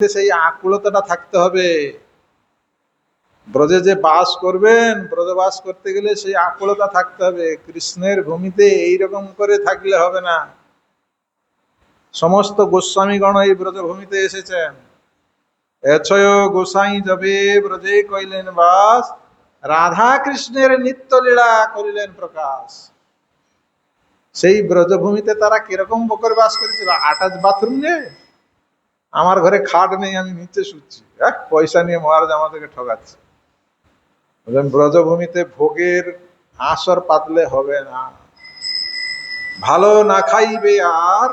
সেই আকুলতাটা থাকতে হবে। ব্রজে যে বাস করবেন, ব্রজে বাস করতে গেলে সেই আকুলতা থাকতে হবে। কৃষ্ণের ভূমিতে এইরকম করে থাকলে হবে না। সমস্ত গোস্বামীগণ এই ব্রজভূমিতে এসেছেন। এছয় গোসাই যাবে ব্রজে কইলেন বাস রাধা কৃষ্ণের নিত্য লীলা করিলেন প্রকাশ। সেই ব্রজভূমিতে তারা কীরকম বকর বাস করেছিল? আটাচ বাথরুম নেই আমার ঘরে খাট নেই, আমি নিচে শুচ্ছি। এক পয়সা নিয়ে মহারাজ আমাদেরকে ঠকাচ্ছে। ব্রজভূমিতে ভোগের আসর পাতলে হবে না। ভালো না খাইবে আর?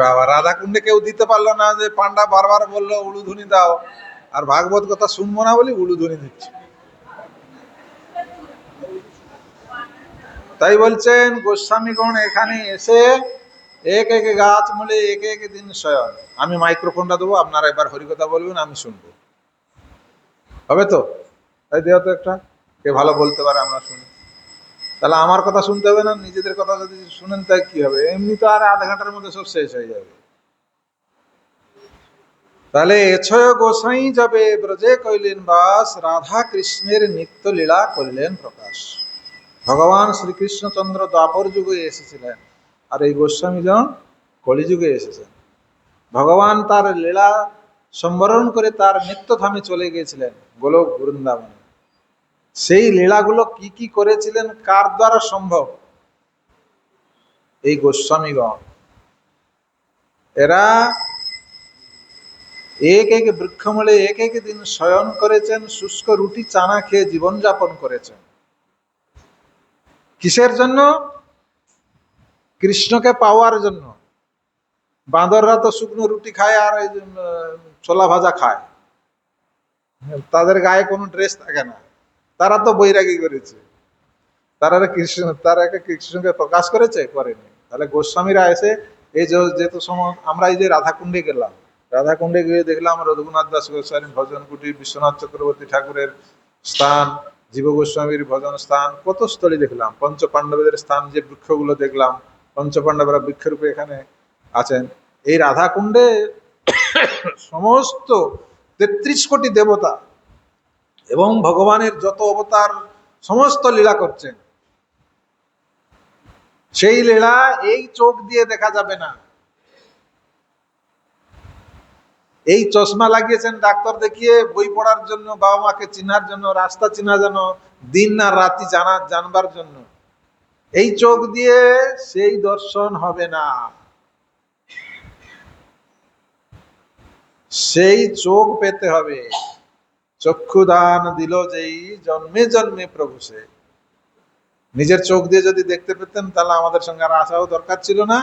বাবা রাধা কুণ্ডে কেউ দিতে পারল না যে পান্ডা বারবার বলল উলুধুনি দাও। আর ভাগবত কথা শুনব না বলি উলুধুনি দিচ্ছে। তাই বলছেন, গোস্বামীগণ এখানে এসে এক এক গাছ মূলে এক এক দিন শয়ন। আমি মাইক্রোফোনটা দেবো, আপনারা এবার হরিকথা বলবেন, আমি শুনব। হবে তো? তাই দেওয়া তো একটা। কে ভালো বলতে পারে, আমরা শুনি। তাহলে আমার কথা শুনতে হবে না? নিজেদের কথা যদি শুনেন, তাই কি হবে? এমনি তো আর আধা ঘণ্টার মধ্যে সব শেষ হয়ে যাবে। তাহলে, এছয় গোসাই যাবে ব্রজে কইলেন বাস, রাধা কৃষ্ণের নিত্য লীলা করিলেন প্রকাশ। ভগবান শ্রীকৃষ্ণচন্দ্র দ্বাপর যুগে এসেছিলেন আর এই গোস্বামীজন কলিযুগে এসেছেন। ভগবান তার লীলা সম্বরণ করে তার নিত্যধামে চলে গিয়েছিলেন গোলক বৃন্দাবনে। সেই লীলাগুলো কি কি করেছিলেন, কার দ্বারা সম্ভব? এই গোস্বামীগণ। এরা এক এক বৃক্ষমূলে এক এক দিন শয়ন করেছেন, শুষ্ক রুটি, চানা খেয়ে জীবনযাপন করেছেন। কিসের জন্য? কৃষ্ণকে পাওয়ার জন্য। বাঁদররা তো শুকনো রুটি খায় আর ছোলা ভাজা খায়। তাদের গায়ে কোনো ড্রেস থাকে না। তারা তো বৈরাগী করেছে। তারা কৃষ্ণ, তারা কৃষ্ণকে প্রকাশ করেছে, করেনি। তাহলে গোস্বামীরা এসে এই যেহেতু সময় আমরা এই যে রাধাকুণ্ডে গেলাম, রাধাকুণ্ডে গিয়ে দেখলাম রঘুনাথ দাস গোস্বামী, ভজন কুটির, বিশ্বনাথ চক্রবর্তী ঠাকুরের স্থান। জীব গোস্বামীর ভজন স্থান, কত স্থলী দেখলাম পঞ্চ পাণ্ডবদের স্থান যে বৃক্ষগুলো দেখলাম পঞ্চ পাণ্ডবরা বৃক্ষরূপে এখানে আছেন। এই রাধাকুণ্ডে সমস্ত তেত্রিশ কোটি দেবতা এবং ভগবানের যত অবতার, সমস্ত লীলা করছেন। সেই লীলা এই চোখ দিয়ে দেখা যাবে না। এই চশমা লাগিয়েছেন ডাক্তার দেখিয়ে, বই পড়ার জন্য, বাবা মাকে চিনার জন্য, রাস্তা চিনা যেন, দিন না রাতি জানা, জানবার জন্য। এই চোখ দিয়ে সেই দর্শন হবে না। সেই চোখ পেতে হবে। চক্ষুদান দিল যেই জন্মে জন্মে প্রভু সে। নিজের চোখ দিয়ে যদি দেখতে পেতেন, তাহলে আমাদের সঙ্গে আর আসাও দরকার ছিল না।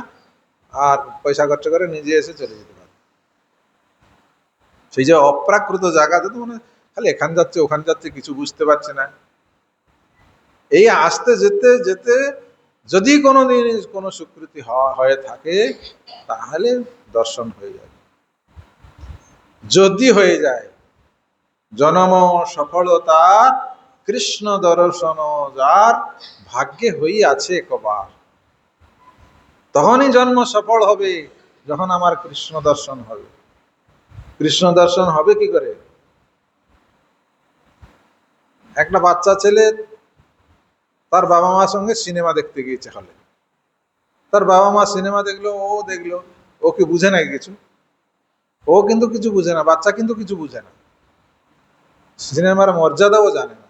আর পয়সা খরচ করে নিজে এসে চলে যেতে। সেই যে অপ্রাকৃত জায়গাতে তো মানে খালি এখান যাচ্ছে, ওখান যাচ্ছে, কিছু বুঝতে পারছে না। এই আসতে যেতে যেতে যদি কোনো দিন কোনো স্বীকৃতি হয়ে থাকে, তাহলে দর্শন হয়ে যাবে যদি হয়ে যায়, জনম সফলতা, কৃষ্ণ দর্শন যার ভাগ্যে হই আছে কবার, তখনই জন্ম সফল হবে, যখন আমার কৃষ্ণ দর্শন হবে। কৃষ্ণ দর্শন হবে কি করে? একটা বাচ্চা ছেলে তার বাবা মার সঙ্গে সিনেমা দেখতে গিয়েছে হলে। তার বাবা মা সিনেমা দেখল, ও দেখল, ও কি বুঝে না কিছু? ও কিন্তু কিছু বুঝে না, বাচ্চা কিন্তু কিছু বুঝে না। সিনেমার মর্যাদাও জানে না।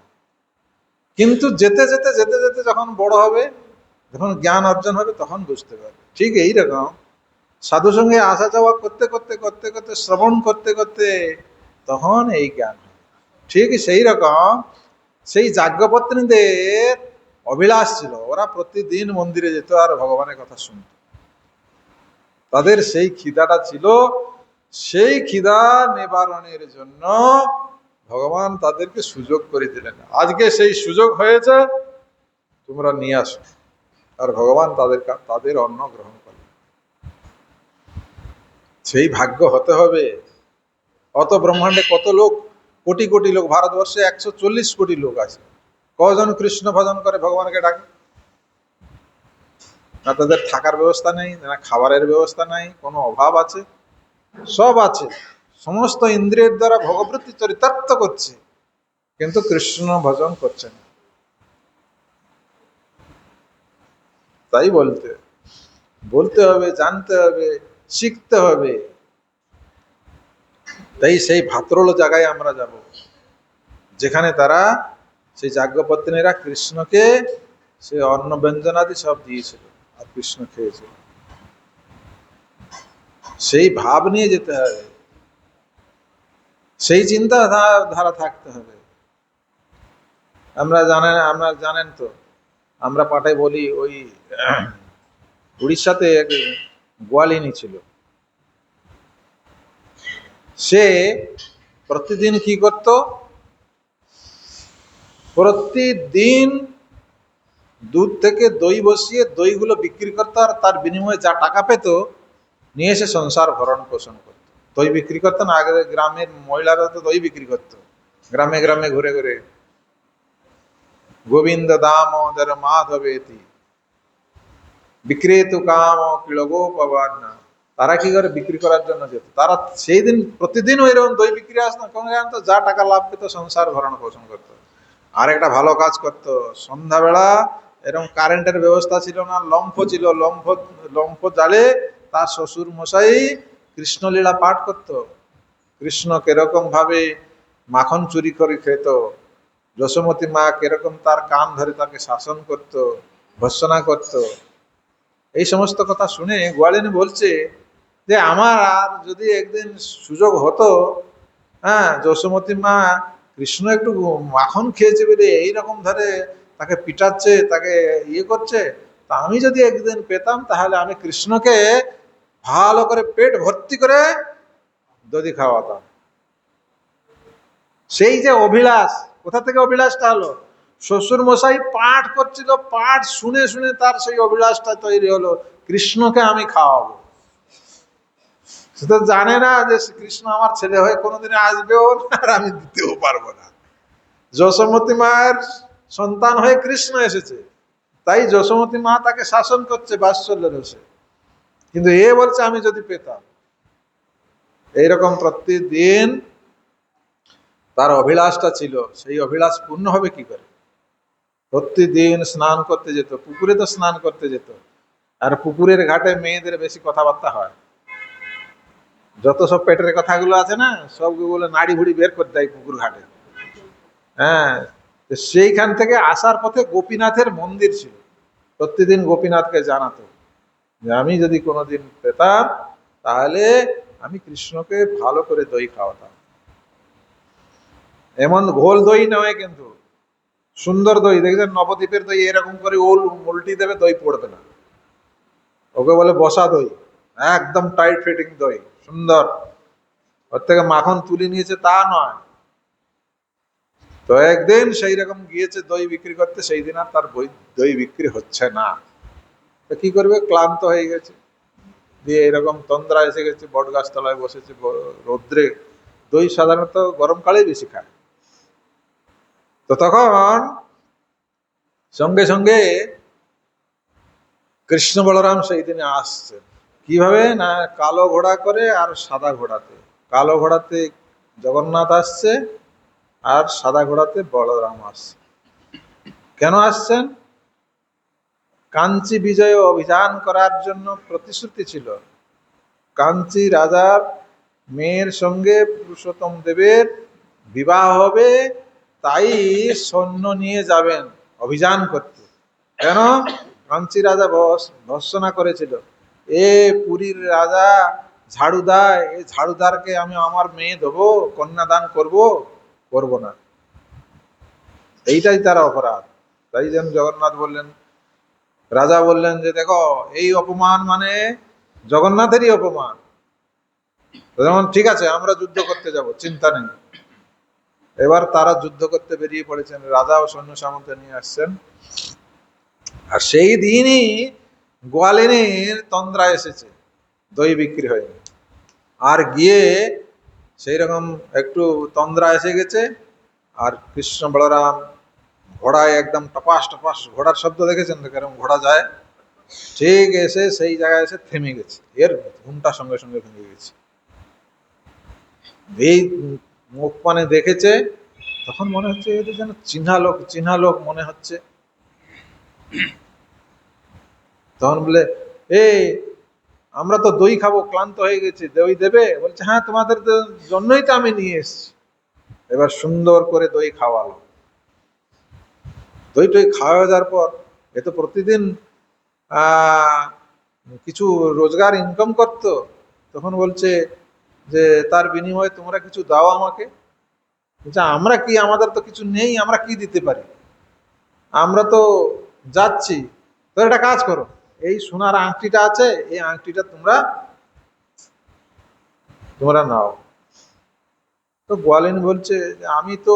কিন্তু যেতে যেতে যেতে যেতে যখন বড় হবে, যখন জ্ঞান অর্জন হবে, তখন বুঝতে পারবে। ঠিক এইরকম সাধু সঙ্গে আসা যাওয়া করতে করতে করতে করতে, শ্রবণ করতে করতে তখন এই জ্ঞান ঠিক সেই রকম সেই যাজ্ঞপত্নীদের অভিলাষ ছিল। ওরা প্রতিদিন মন্দিরে যেত আর ভগবানের কথা শুনত। তাদের সেই খিদাটা ছিল। সেই খিদা নিবারণের জন্য ভগবান তাদেরকে সুযোগ করে দিলেন। আজকে সেই সুযোগ হয়েছে, তোমরা নিয়ে আসো। আর ভগবান তাদের তাদের অন্ন গ্রহণ সেই ভাগ্য হতে হবে। অত ব্রহ্মাণ্ডে কত লোক? কোটি কোটি লোক। ভারতবর্ষে একশো চল্লিশ কোটি লোক আছে। কজন কৃষ্ণ ভজন করে ভগবানকে ডাকে? না তাদের থাকার ব্যবস্থা নেই, না খাবারের ব্যবস্থা নাই, কোনো অভাব আছে? সব আছে। সমস্ত ইন্দ্রিয়ের দ্বারা ভগবতী চরিতার্থ করছে। কিন্তু কৃষ্ণ ভজন করছে না। তাই বলতে বলতে হবে, জানতে হবে। শিখতে হবে। তাই সেই ভাত্রল জায়গায় আমরা যাব। যেখানে তারা সেই যাজ্ঞপত্নীরা কৃষ্ণকে সে অন্ন ব্যঞ্জনাদি সব দিয়েছিল আর কৃষ্ণ খেয়েছিল। সেই ভাব নিয়ে যেতে হবে। সেই চিন্তা ধারা থাকতে হবে। আমরা জানেন আমরা জানেন তো, আমরা পাঠায় বলি ওই উড়িষ্যাতে গোয়ালিনী ছিল সে প্রতিদিন কি করত? প্রতিদিন দুধ থেকে দই বসিয়ে দইগুলো বিক্রি করতো আর তার বিনিময়ে যা টাকা পেত, নিয়ে এসে সংসার ভরণ পোষণ করতো। দই বিক্রি করতো না, আগে গ্রামের মহিলারা তো দই বিক্রি করতো। গ্রামে গ্রামে ঘুরে ঘুরে। গোবিন্দ দামোদর মাধবেতি। বিক্রেতু কাম কিলগোপবান তারা কি করে বিক্রি করার জন্য যেত? তারা সেই দিন প্রতিদিন ওই রকম দই বিক্রি আসতো। জানতো? যা টাকা লাভ পেত সংসার ভরণ পোষণ করতো। আর একটা ভালো কাজ করতো। সন্ধ্যাবেলা এরকম কারেন্টের ব্যবস্থা ছিল না, লম্ফ ছিল। লম্ফ লম্ফ জালে তার শ্বশুর মশাই কৃষ্ণলীলা পাঠ করত। কৃষ্ণ কীরকম ভাবে মাখন চুরি করে খেত। যশোমতী মা কীরকম তার কান ধরে তাকে শাসন করত ভর্সনা করত। এই সমস্ত কথা শুনে গোয়ালিনী বলছে যে আমার আর যদি একদিন সুযোগ হতো হ্যাঁ যশোমতী মা কৃষ্ণ একটু মাখন খেয়েছে বলে এইরকম ধরে তাকে পিটাচ্ছে, তাকে ইয়ে করছে, তা আমি যদি একদিন পেতাম তাহলে আমি কৃষ্ণকে ভালো করে পেট ভর্তি করে দধি খাওয়াতাম। সেই যে অভিলাষ, কোথা থেকে অভিলাষটা হলো শ্বশুর মশাই পাঠ করছিল, পাঠ শুনে শুনে তার সেই অভিলাষটা তৈরি হলো, কৃষ্ণকে আমি খাওয়াবো। সে তো জানে না যে কৃষ্ণ আমার ছেলে হয়ে কোনোদিন আসবেও না, আর আমি দিতেও পারব না। যশোমতী মায়ের সন্তান হয়ে কৃষ্ণ এসেছে, তাই যশোমতী মা তাকে শাসন করছে, বাৎসল্য রসে। কিন্তু এ বলছে, আমি যদি পেতাম। এইরকম প্রতিদিন তার অভিলাষটা ছিল, সেই অভিলাষ পূর্ণ হবে কি করে? প্রতিদিন স্নান করতে যেত, পুকুরে তো স্নান করতে যেত। আর পুকুরের ঘাটে মেয়েদের বেশি কথাবার্তা হয়। যত সব পেটের কথাগুলো আছে না, সবগুলো নাড়ি ভুড়ি বের করে দেয় পুকুর ঘাটে। হ্যাঁ সেইখান থেকে আসার পথে গোপীনাথের মন্দির ছিল। প্রতিদিন গোপীনাথকে জানাতো যে, আমি যদি কোনোদিন পেতাম, তাহলে আমি কৃষ্ণকে ভালো করে দই খাওয়াতাম। এমন ঘোল দই নয় কিন্তু। সুন্দর দই দেখবেন নবদ্বীপের দই এরকম করে ওল উল্টি দেবে, দই পড়বে না। ওকে বলে বসা দই, একদম টাইট ফিটিং দই, সুন্দর। ওর থেকে মাখন তুলে নিয়েছে, তা নয়। তো একদিন সেই রকম গিয়েছে, দই বিক্রি করতে সেই দিন আর তার দই বিক্রি হচ্ছে না। তো কি করবে? ক্লান্ত হয়ে গেছে। দিয়ে এরকম তন্দ্রা এসে গেছে বট গাছ তলায় বসেছে রৌদ্রে। দই সাধারণত গরমকালেই বেশি খায়। তো তখন সঙ্গে সঙ্গে কৃষ্ণ বলরাম সেই দিনে আসছেন। কীভাবে? না, কালো ঘোড়া করে আর সাদা ঘোড়াতে। কালো ঘোড়াতে জগন্নাথ আসছে আর সাদা ঘোড়াতে বলরাম আসছে। কেন আসছেন? কাঞ্চি বিজয় অভিযান করার জন্য প্রতিশ্রুতি ছিল। কাঞ্চি রাজার মেয়ের সঙ্গে পুরুষোত্তম দেবের বিবাহ হবে তাই সৈন্য নিয়ে যাবেন অভিযান করতে। কেন? কাঞ্চি রাজা ভর্সনা করেছিল, এ পুরীর রাজা ঝাড়ুদা এই ঝাড়ুদারকে আমি আমার মেয়ে দেবো, কন্যাদান করব করব না। এইটাই তার অপরাধ। তাই যেন জগন্নাথ বললেন, রাজা বললেন যে, দেখো, এই অপমান মানে জগন্নাথেরই অপমান। যেমন, ঠিক আছে, আমরা যুদ্ধ করতে যাব, চিন্তা নেই। এবার তারা যুদ্ধ করতে বেরিয়ে পড়েছেন। রাজা ও সৈন্য সামন্ত নিয়ে আসছেন। আর সেই দিনই গোয়ালিনীর তন্দ্রা এসেছে, দই বিক্রি হয়নি। আর গিয়ে সেই রকম একটু তন্দ্রা এসে গেছে, আর কৃষ্ণ বলরাম ঘোড়ায় একদম টপাস টপাস ঘোড়ার শব্দ দেখেছেন তো কেরম ঘোড়া যায়? ঠিক এসে সেই জায়গায় এসে থেমে গেছে। এর ঘুমটা সঙ্গে সঙ্গে ভেঙে গেছে। এই মুখ পানে দেখেছে, তখন মনে হচ্ছে এদের যেন চিহ্না লোক লোক মনে হচ্ছে। তখন বলে, এই, আমরা তো দই খাব, ক্লান্ত হয়ে গেছি, দই দেবে? বলছে হ্যাঁ তোমাদের জন্যই তো আমি নিয়ে এসেছি। এবার সুন্দর করে দই খাওয়ালো। দই টই খাওয়া যাওয়ার পর, এ তো প্রতিদিন কিছু রোজগার ইনকাম করতো। তখন বলছে যে তার বিনিময়ে তোমরা কিছু দাও আমাকে। আমরা কি? আমাদের তো কিছু নেই আমরা কি দিতে পারি? আমরা তো যাচ্ছি। তো একটা কাজ করো। এই সোনার আংটিটা আছে এই আংটিটা তোমরা তোমরা নাও। তো গোয়ালিন বলছে আমি তো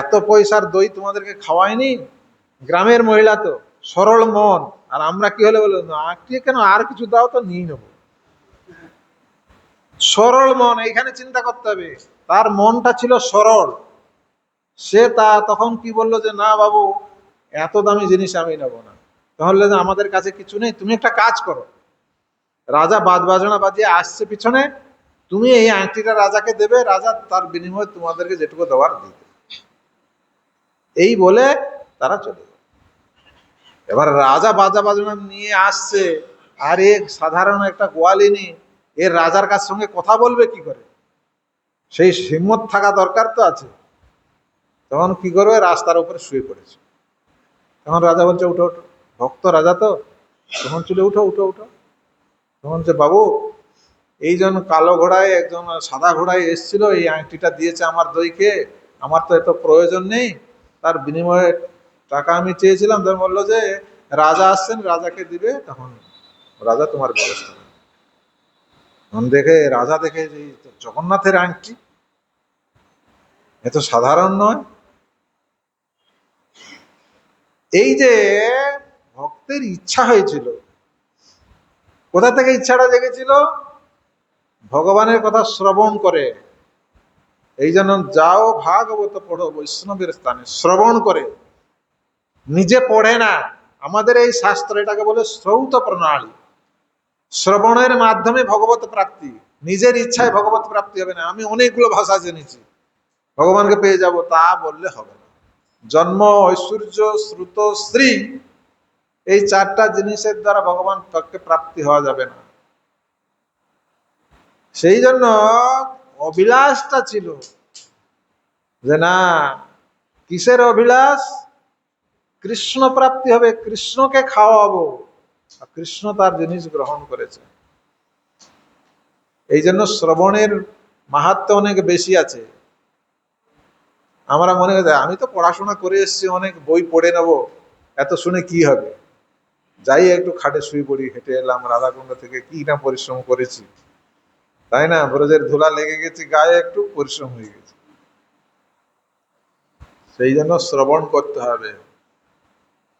এত পয়সার দই তোমাদেরকে খাওয়াইনি। গ্রামের মহিলা তো সরল মন। আর আমরা কি হলে বলে "না, আংটি কেন? আর কিছু দাও তো নিয়ে নেব। সরল মন, এইখানে চিন্তা করতে হবে। তার মনটা ছিল সরল। সে তা তখন কি বলল যে, না বাবু, এত দামি জিনিস আমি নেব না। তাহলে আমাদের কাছে কিছু নেই, তুমি একটা কাজ করো। রাজা বাজ বাজনা বাজিয়ে আসছে পিছনে। তুমি এই আংটিটা রাজাকে দেবে, রাজা তার বিনিময়ে তোমাদেরকে যেটুকু দেওয়ার দিবে। এই বলে তারা চলে এবার রাজা বাজা বাজনা নিয়ে আসছে। আর এক সাধারণ একটা গোয়ালিনী এর রাজার কাছ সঙ্গে কথা বলবে কি করে? সেই হিম্মত থাকা দরকার তো আছে। তখন কি করবে? রাস্তার উপরে শুয়ে পড়েছে। তখন রাজা বলছে, উঠো উঠো। ভক্ত রাজা তো। তখন চলে, উঠো উঠো উঠো। তখন যে বাবু এইজন কালো ঘোড়ায় একজন সাদা ঘোড়ায় এসেছিল, এই আংটিটা দিয়েছে আমার দইকে আমার তো এত প্রয়োজন নেই। তার বিনিময়ে টাকা আমি চেয়েছিলাম। তখন বলল যে, রাজা আসছেন, রাজাকে দিবে। তখন রাজা তোমার ব্যবস্থা দেখে, রাজা দেখে যে জগন্নাথের আংটি। এত সাধারণ নয়। এই যে ভক্তের ইচ্ছা হয়েছিল, কোথা থেকে ইচ্ছাটা জেগেছিল? ভগবানের কথা শ্রবণ করে। এই জন্য যাও ভাগবত পড়ো বৈষ্ণবের স্থানে, শ্রবণ করে। নিজে পড়ে না। আমাদের এই শাস্ত্র এটাকে বলে শ্রৌত প্রণালী। শ্রবণের মাধ্যমে ভগবত প্রাপ্তি, নিজের ইচ্ছায় ভগবত প্রাপ্তি হবে না। আমি অনেকগুলো ভাষা জেনেছি। ভগবানকে পেয়ে যাব, তা বললে হবে না। জন্ম, ঐশ্বর্য, শ্রুত, স্ত্রী, এই চারটা জিনিসের দ্বারা ভগবান পক্ষে প্রাপ্তি হওয়া যাবে না। সেই জন্য অভিলাষটা ছিল যে না, কিসের অভিলাষ? কৃষ্ণ প্রাপ্তি হবে, কৃষ্ণকে খাওয়াবো। কৃষ্ণ তার জিনিস গ্রহণ করেছে। এই জন্য শ্রবণের মাহাত্ম অনেক বেশি আছে। আমরা মনে করি, আমি তো পড়াশোনা করে এসেছি, অনেক বই পড়ে নেব, এত শুনে কি হবে? যাই একটু খাটে শুয়ে পড়ি, হেঁটে এলাম, রাধাকুণ্ড থেকে কি না পরিশ্রম করেছি। তাই না? ব্রজের ধুলা লেগে গেছে, গায়ে একটু পরিশ্রম হয়ে গেছে। সেই জন্য শ্রবণ করতে হবে।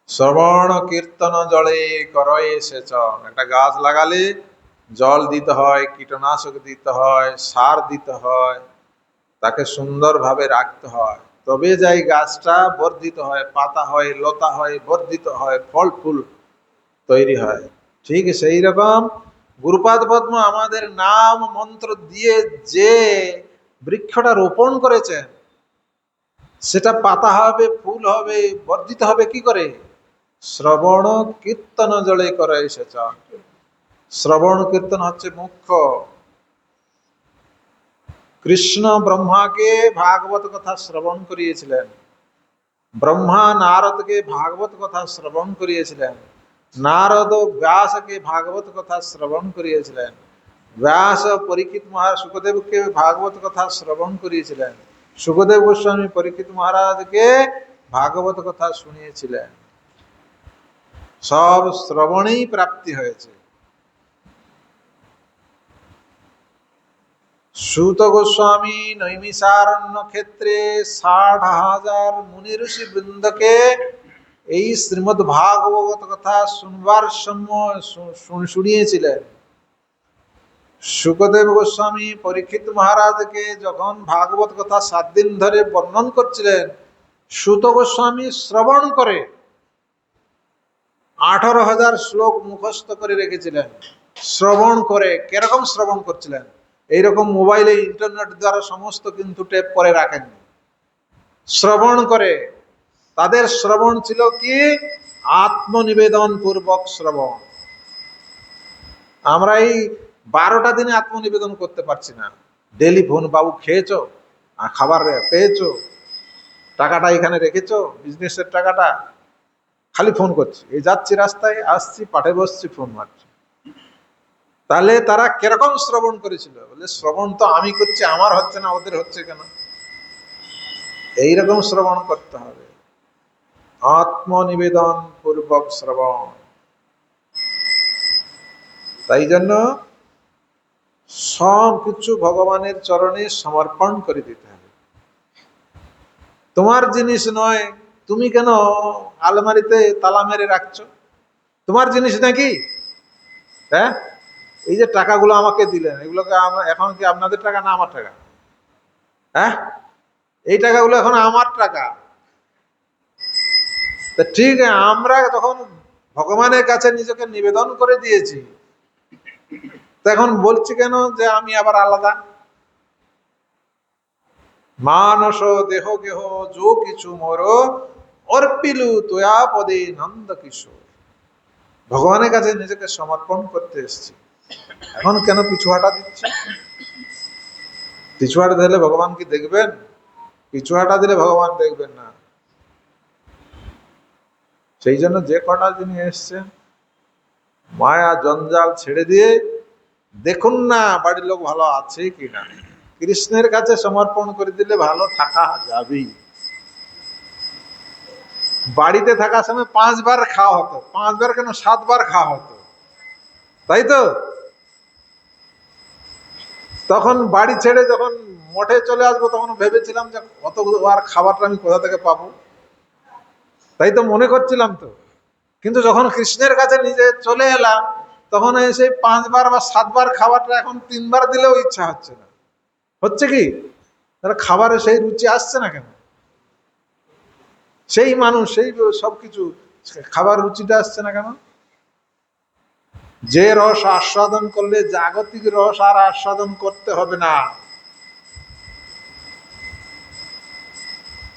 শ্রবণ কীর্তন জলে করয়ে সেচন একটা গাছ লাগালে জল দিতে হয়, কীটনাশক দিতে হয়, সার দিতে হয়, তাকে সুন্দরভাবে রাখতে হয়। তবে যাই গাছটা বর্ধিত হয়, পাতা হয়, লতা হয়, বর্ধিত হয়, ফল ফুল তৈরি হয়। ঠিক সেই রকম গুরুপাদ পদ্ম আমাদের নাম মন্ত্র দিয়ে যে বৃক্ষটা রোপণ করেছেন সেটা পাতা হবে, ফুল হবে, বর্ধিত হবে কি করে? শ্রবণ কীর্তন জলে করে এসেছ শ্রবণ কীর্তন হচ্ছে মুখ্য। কৃষ্ণ ব্রহ্মাকে ভাগবত কথা শ্রবণ করিয়েছিলেন। ব্রহ্মা নারদকে ভাগবত কথা শ্রবণ করিয়েছিলেন। নারদ ব্যাসকে ভাগবত কথা শ্রবণ করিয়েছিলেন। ব্যাস পরীক্ষিত মহারাজ সুখদেবকে ভাগবত কথা শ্রবণ করিয়েছিলেন। সুখদেব গোস্বামী পরীক্ষিত মহারাজকে ভাগবত কথা শুনিয়েছিলেন। সব শ্রবণেই প্রাপ্তি হয়েছে। সুত গোস্বামী নৈমিষারণ্য ক্ষেত্রে ষাট হাজার মুনি ঋষি বৃন্দকে এই শ্রীমদ ভাগবত কথা শুনবার সময় শুনিয়েছিলেন। সুখদেব গোস্বামী পরীক্ষিত মহারাজকে যখন ভাগবত কথা সাত দিন ধরে বর্ণন করছিলেন, সুত গোস্বামী শ্রবণ করে আঠারো হাজার শ্লোক মুখস্থ করে রেখেছিলেন। শ্রবণ করে কীরকম শ্রবণ করছিলেন? এইরকম মোবাইলে ইন্টারনেট দ্বারা সমস্ত কিন্তু টেপ করে রাখেননি। শ্রবণ করে, তাদের শ্রবণ ছিল কি? আত্মনিবেদন পূর্বক শ্রবণ। আমরা এই বারোটা দিনে আত্মনিবেদন করতে পারছি না। ডেলি ফোন বাবু খেয়েছো খাবার পেয়েছ? টাকাটা এখানে রেখেছ? বিজনেসের টাকাটা? খালি ফোন করছি। এই যাচ্ছি রাস্তায়, আসছি, পাঠে বসছি, ফোন মারছি। তাহলে তারা কীরকম শ্রবণ করেছিল? বলে, শ্রবণ তো আমি করছি, আমার হচ্ছে না, ওদের হচ্ছে কেন? এইরকম শ্রবণ করতে হবে। আত্মনিবেদন পূর্বক শ্রবণ। তাই জন্য সব কিছু ভগবানের চরণে সমর্পণ করে দিতে হবে। তোমার জিনিস নয় তুমি কেন আলমারিতে তালা মেরে রাখছো? তোমার জিনিস নাকি? হ্যাঁ? এই যে টাকাগুলো আমাকে দিলেন, এগুলোকে এখন কি আপনাদের টাকা না আমার টাকা? হ্যাঁ? এই টাকাগুলো এখন আমার টাকা। তা ঠিক, আমরা তখন ভগবানের কাছে নিজেকে নিবেদন করে দিয়েছি। তো এখন বলছি কেন যে আমি আবার আলাদা? মানস দেহ গেহ যো কিছু মোর অর্পিলু তোয়া পদে নন্দ কিশোর ভগবানের কাছে নিজেকে সমর্পণ করতে এসেছি। এখন কেন পিছুয়াটা দিচ্ছে? পিছুয়াটা দিলে ভগবান কি দেখবেন? পিছুয়াটা দিলে ভগবান দেখবেন না। সেই জন্য যে কটা যিনি এসছেন, মায়া জঞ্জাল ছেড়ে দিয়ে দেখুন না, বাড়ির লোক ভালো আছে কি না কৃষ্ণের কাছে সমর্পণ করে দিলে ভালো থাকা যাবেই। বাড়িতে থাকার সময় পাঁচবার খাওয়া হতো। পাঁচবার কেন সাতবার খাওয়া হতো? তাই তো? তখন বাড়ি ছেড়ে যখন মঠে চলে আসব, তখন ভেবেছিলাম যে কতবার খাবারটা আমি কোথা থেকে পাবো? তাই তো মনে করছিলাম তো। কিন্তু যখন কৃষ্ণের কাছে নিজে চলে এলাম, তখন এই সেই পাঁচবার বা সাতবার খাবারটা এখন তিনবার দিলেও ইচ্ছা হচ্ছে না। হচ্ছে কি? তাহলে খাবারে সেই রুচি আসছে না কেন? সেই মানুষ, সেই সবকিছু খাবার রুচিটা আসছে না কেন? যে রস আস্বাদন করলে জাগতিক রস আর আস্বাদন করতে হবে না।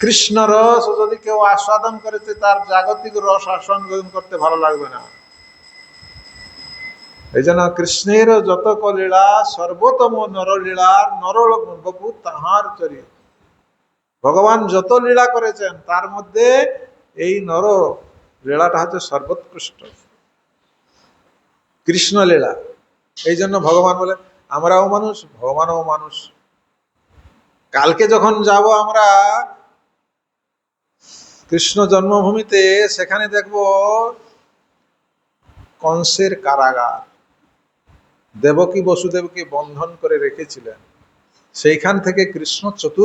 কৃষ্ণ রস যদি কেউ আস্বাদন করেছে, তার জাগতিক রস আস্বাদন করতে ভালো লাগবে না। এই জন্য কৃষ্ণের যত লীলা সর্বোত্তম নরলীলার নরল বপু তাহার চরি ভগবান যত লীলা করেছেন, তার মধ্যে এই নর লীলাটা হচ্ছে সর্বোৎকৃষ্ট। কৃষ্ণ লীলা। এই জন্য ভগবান বলে, আমরাও মানুষ, ভগবানও মানুষ। কালকে যখন যাব আমরা, কৃষ্ণ জন্মভূমিতে, সেখানে দেখব কংসের কারাগার। দেবকী বসুদেবকে বন্ধন করে রেখেছিলেন। সেইখান থেকে কৃষ্ণ চতুর